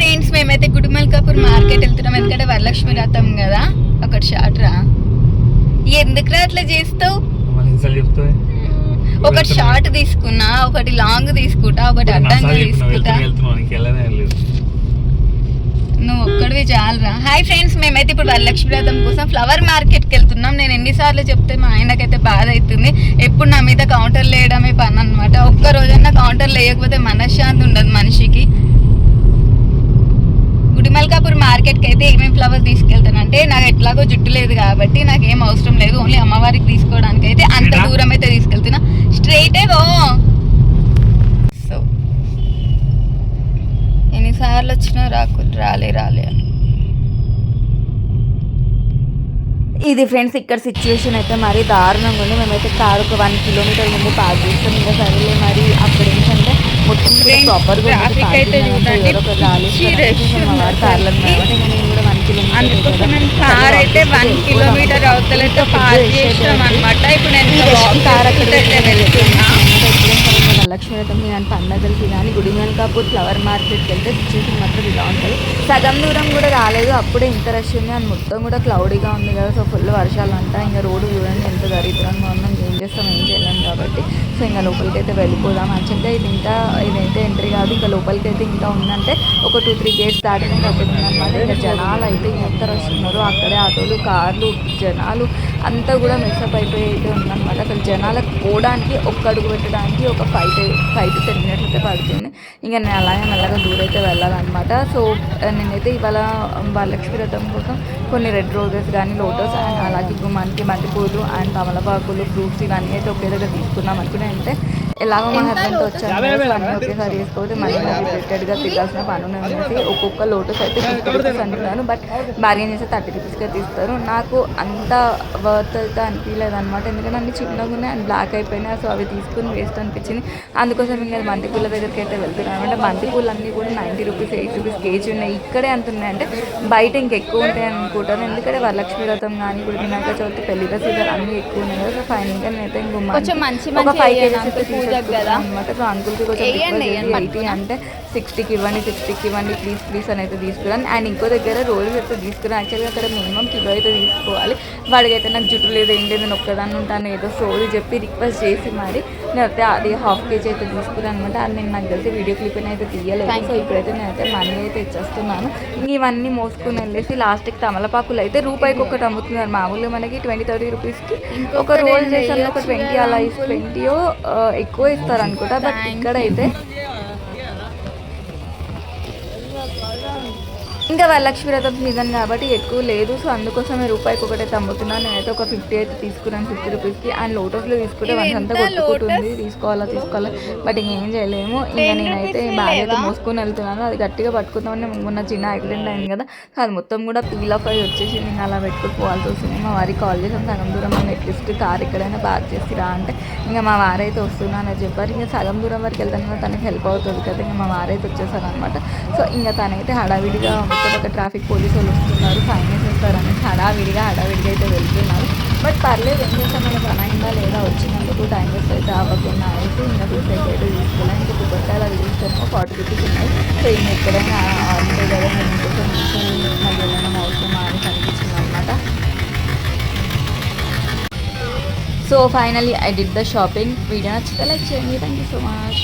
Friends మేమైతే Gudimalkapur market వెళ్తున్నాం. ఎందుకంటే వరలక్ష్మి రథం కదా. అక్కడ షార్ట్ రా. ఎందుకురా అట్లా చేస్తావు? ఒకటి షార్ట్ తీసుకున్నా ఒకటి లాంగ్ తీసుకుంటా ఒకటి అడ్డంగా తీసుకుంటా. నువ్వు ఒక్కడివి చాలరా. హాయ్ ఫ్రెండ్స్ మేమైతే ఇప్పుడు వరలక్ష్మి వ్రతం కోసం ఫ్లవర్ మార్కెట్కి వెళ్తున్నాం. నేను ఎన్నిసార్లు చెప్తే మా ఆయనకైతే బాధ అవుతుంది ఎప్పుడు నా మీద కౌంటర్లు వేయడమే పని అనమాట ఒక్క రోజన్నా కౌంటర్లు వేయకపోతే మనశ్శాంతి ఉండదు మనిషికి. గుడిమల్కాపూర్ మార్కెట్కి అయితే ఏమేమి ఫ్లవర్స్ తీసుకెళ్తానంటే నాకు ఎట్లాగో జుట్టు లేదు కాబట్టి నాకు ఏం అవసరం లేదు. ఓన్లీ అమ్మవారికి తీసుకోవడానికి అయితే అంత? దూరం అయితే తీసుకెళ్తున్నా. స్ట్రైటే గో సో ఎన్నిసార్లు వచ్చినా రాకు రాలే రాలే అని. ఇది ఫ్రెండ్స్ ఇక్కడ సిచ్యువేషన్ అయితే మరి దారుణంగా ఉంది. మేమైతే కారు ఒక వన్ కిలోమీటర్ ముందు పార్క్ చేస్తాం. ఇంకా సరేలే మరి అక్కడ traffic అయితే చూడండి. అందుకోసం మేము కార్ అయితే వన్ కిలోమీటర్ అవతలైతే పార్క్ చేసాం అనమాట ఇప్పుడు నేను అయితే వెళ్తున్నా. లక్ష్మీరథం కానీ పండగలకి కానీ గుడిమల్కాపూర్ ఫ్లవర్ మార్కెట్కి వెళ్తే సిచ్యువేషన్ మాత్రం ఇలా ఉంటుంది. సగం దూరం కూడా రాలేదు. అప్పుడే ఇంత రష్ ఉంది. అని మొత్తం కూడా క్లౌడీగా ఉంది కదా. సో ఫుల్ వర్షాలు అంతా ఇంకా రోడ్డు చూడండి ఎంత దరిద్రంగా ఉన్నాం ఏం చేస్తాం? ఏం చేయలేం కాబట్టి. సో ఇంకా లోపలికి అయితే వెళ్ళిపోదాం యాక్చువల్గా ఇది ఇంకా ఇదైతే ఎంట్రీ కాదు. ఇంకా లోపలికి అయితే ఇంకా ఉందంటే ఒక టూ త్రీ గేట్స్ దాటిన అక్కడ ఉందన్నమాట. ఇంకా జనాలు అయితే ఎంత రష్ ఉన్నారు అక్కడే ఆటోలు కార్లు జనాలు అంతా కూడా మిక్సప్ అయిపోయి అయితే ఉందన్నమాట. అసలు జనాలకు పోవడానికి ఒక్క అడుగు పెట్టడానికి ఒక five five to ten minutes అయితే పడుతుంది. ఇంకా నేను అలాగే మెల్లగా దూరైతే వెళ్ళాలన్నమాట. సో నేనైతే ఇవాళ వరలక్ష్మి వ్రతం కోసం కొన్ని రెడ్ రోజెస్ కానీ లోటస్ అండ్ అలాగే గుమ్మానికి బంతిపూలు అండ్ తమలపాకులు ఫ్రూట్స్ ఇవన్నీ అయితే ఒకే దగ్గర తీసుకున్నాం అనుకునే అంటే ఎలాగో మా హస్బెండ్తో వచ్చాను. ఒకేసారి వేసుకోతే మళ్ళీ రిపీటెడ్గా తిరగాల్సిన పని ఉన్నది ఒక్కొక్క లోటస్ అయితే ఫిఫ్టీ రూపీస్ అంటున్నారు. బట్ బార్గెన్ చేస్తే థర్టీ రూపీస్గా తీస్తారు. నాకు అంత వర్త్ అయితే అనిపించలేదు అనమాట ఎందుకంటే అన్ని చిన్నగా ఉన్నాయి అండ్ బ్లాక్ అయిపోయినాయి. సో అవి తీసుకుని వేస్ట్ అనిపించింది. అందుకోసం ఇంకా బంతిపూల దగ్గరికి అయితే వెళ్తున్నాను. అంటే బంతిపూలు అన్నీ కూడా ninety rupees eighty rupees KG ఉన్నాయి. ఇక్కడే అంత ఉన్నాయి. అంటే బయట ఇంకెక్కువ ఉంటాయి అనుకుంటాను. ఎందుకంటే వరలక్ష్మి వ్రతం కానీ ఇప్పుడు వినాయక చవితి పెళ్ళి సీజన్ అన్నీ ఎక్కువ ఉన్నాయి. కదా సో ఫైనల్గా నేనైతే ఇంకో కొంచెం మంచి ఒక ఫైవ్ కేజెస్ కదా. అనమాట సో అంకుల్కి కొంచెం ఎయిటీ అంటే సిక్స్టీకి ఇవ్వండి సిక్స్టీకి ఇవ్వండి ప్లీజ్ ప్లీజ్ అని అయితే తీసుకున్నాను అండ్ ఇంకో దగ్గర రోజు అయితే తీసుకున్నాను యాక్చువల్గా అక్కడ మినిమం కిలో అయితే తీసుకోవాలి. వాడికైతే నాకు జుట్టు లేదు ఏం లేదు నేను ఒక్కదాన్ని ఉంటాను ఏదో స్టోరీ చెప్పి రిక్వెస్ట్ చేసి మరి నేనైతే అది హాఫ్ కేజీ అయితే తీసుకున్నాను అనమాట అది నేను నాకు తెలిసి వీడియో క్లిప్ అయితే తీయలేదు. సో ఇప్పుడైతే నేనైతే మనీ అయితే ఇచ్చేస్తున్నాను. ఇవన్నీ మోసుకుని వెళ్ళేసి లాస్ట్కి తమలపాకులు అయితే రూపాయికి ఒకటి అమ్ముతున్నారు. మామూలుగా మనకి ట్వంటీ థర్టీ రూపీస్కి ఒక రోల్ చేసాను ఒక ట్వంటీ అలా ట్వంటీయో ఎక్కువ ఇస్తారు అనుకుంటా బట్ ఇక్కడైతే ఇంకా వరలక్ష్మి వ్రతం సీజన్ కాబట్టి ఎక్కువ లేదు. సో అందుకోసమే రూపాయికి ఒకటైతే అమ్ముతున్నాను నేనైతే ఒక ఫిఫ్టీ అయితే తీసుకున్నాను ఫిఫ్టీ రూపీస్కి అండ్ లోటస్లో తీసుకుంటే వన్ అంతా కొట్టుకుంటుంది. తీసుకోవాలా తీసుకోవాలా. బట్ ఇంకేం చేయలేము. ఇంకా నేనైతే బ్యాగ్ అయితే మోసుకొని వెళ్తున్నాను. అది గట్టిగా పట్టుకుందామని మొన్న చిన్న యాక్సిడెంట్ అయింది కదా. సో అది మొత్తం కూడా పీల్ ఆఫ్ అయ్యి వచ్చేసి నేను అలా పెట్టుకుని పోవాల్సి వస్తుంది. మా వారికి కాల్ చేసాం సగం దూరం అని అట్లీస్ట్ కార్ ఎక్కడైనా పార్క్ చేసి రా అంటే. ఇంకా మా వారైతే వస్తున్నానని చెప్పారు. ఇంకా సగం దూరం వరకు వెళ్తాను కదా తనకి హెల్ప్ అవుతుంది కదా. ఇంకా మా వారైతే వచ్చేసారు అనమాట సో ఇంకా తనైతే హడావిడిగా మొత్తం ఒక ట్రాఫిక్ పోలీసు వాళ్ళు వస్తున్నారు. ఫైన్ వేసేస్తారని అనేసి హడావిడిగా హడావిడిగా అయితే వెళ్తున్నారు. బట్ పర్లేదు ఏం చేస్తాం? మన పని అయిందా లేదా? వచ్చినందుకు టైం వేస్ట్ అయితే అవ్వకుండా అయితే ఇంకా చూసేకి అయితే తీసుకెళ్ళాను ఇంకా కొబ్బరికాయలు అవి తీసుకెళ్ళాము ఫార్టీ రూపీస్ ఉన్నాయి. సో ఇంకా ఎక్కడైనా ఆడుంటే కదా నేను ఇంకొక నిమిషం మళ్ళీ వెళ్ళడం అవసరమా అని కనిపించింది అనమాట so finally I did the shopping video నచ్చితే లైక్ చేయండి. Thank you so much